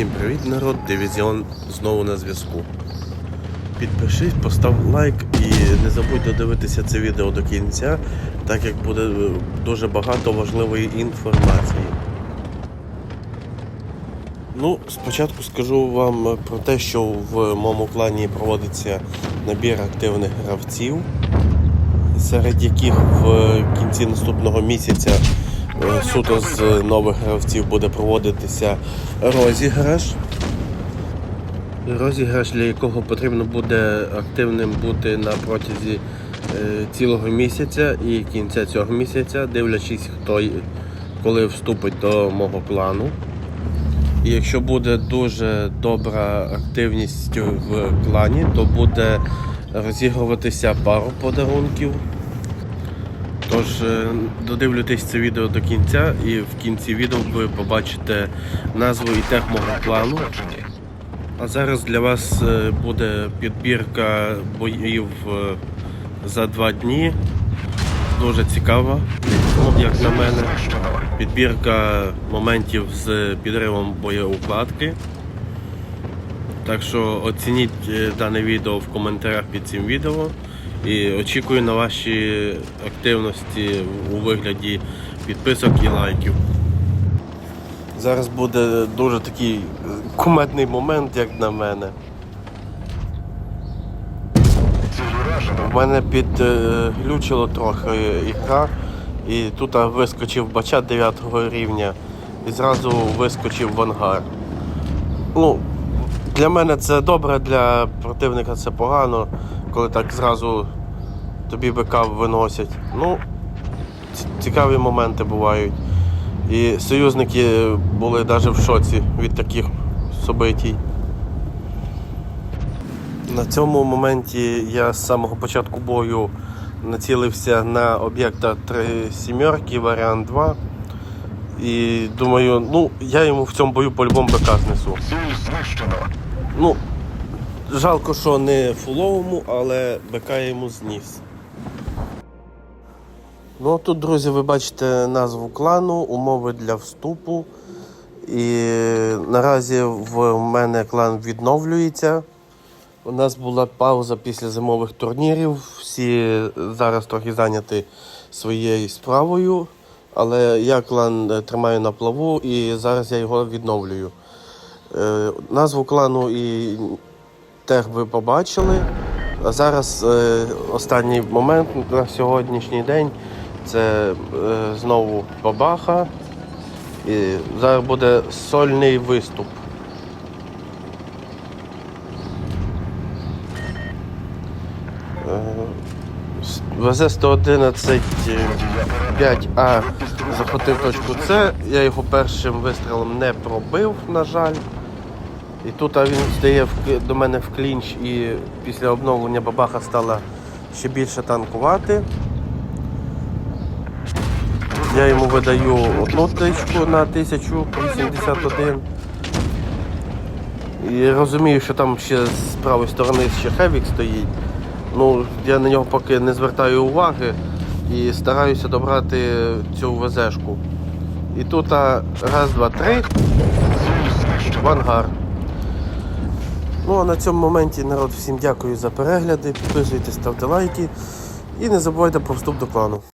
Всім привіт, народ! Дивізіон знову на зв'язку. Підпишись, постав лайк і не забудь додивитися це відео до кінця, так як буде е, дуже багато важливої інформації. Ну, спочатку скажу вам про те, що в моєму клані проводиться набір активних гравців, серед яких в кінці наступного місяця суто з нових гравців буде проводитися розіграш. Розіграш, для якого потрібно буде активним бути на протязі е, цілого місяця і кінця цього місяця, дивлячись, хто коли вступить до мого клану. І якщо буде дуже добра активність в клані, то буде розігруватися пару подарунків. Тож е, додивлюйтесь це відео до кінця і в кінці відео ви побачите назву і тег мого клану. А зараз для вас е, буде підбірка боїв е, за два дні. Дуже цікава, як на мене. Підбірка моментів з підривом боєукладки. Так що оцініть е, дане відео в коментарях під цим відео. І очікую на ваші активності у вигляді підписок і лайків. Зараз буде дуже такий кумедний момент, як на мене. У мене підглючило трохи ігра, і тут вискочив бачат 9 рівня і зразу вискочив в ангар. Ну, для мене це добре, для противника це погано, коли так зразу тобі БК виносять. Ну, цікаві моменти бувають. І союзники були навіть в шоці від таких событій. На цьому моменті я з самого початку бою націлився на об'єкта 3 сімерки, варіант 2. І думаю, ну, я йому в цьому бою по-любому БК знесу. Ціль знищено. Ну, жалко, що не фуловому, але БК я йому зніс. Ну, тут, друзі, ви бачите назву клану, умови для вступу. І наразі в мене клан відновлюється. У нас була пауза після зимових турнірів. Всі зараз трохи зайняті своєю справою. Але я клан тримаю на плаву і зараз я його відновлюю. Е, назву клану і тег ви побачили. А зараз е, останній момент на сьогоднішній день це е, знову бабаха. І зараз буде сольний виступ. Е, ВЗ-111 5А захватив точку С. Я його першим вистрілом не пробив, на жаль. І тут він стає до мене в клінч і після обновлення бабаха стала ще більше танкувати. Я йому видаю одну тичку на 1081. І розумію, що там ще з правої сторони ще Хевік стоїть. Ну, я на нього поки не звертаю уваги і стараюся добрати цю ВЗшку. І тут раз, два, три, Ціль знищено. в ангар. Ну а на цьому моменті народ всім дякую за перегляди. Підписуйтесь, ставте лайки і не забувайте про вступ до клану.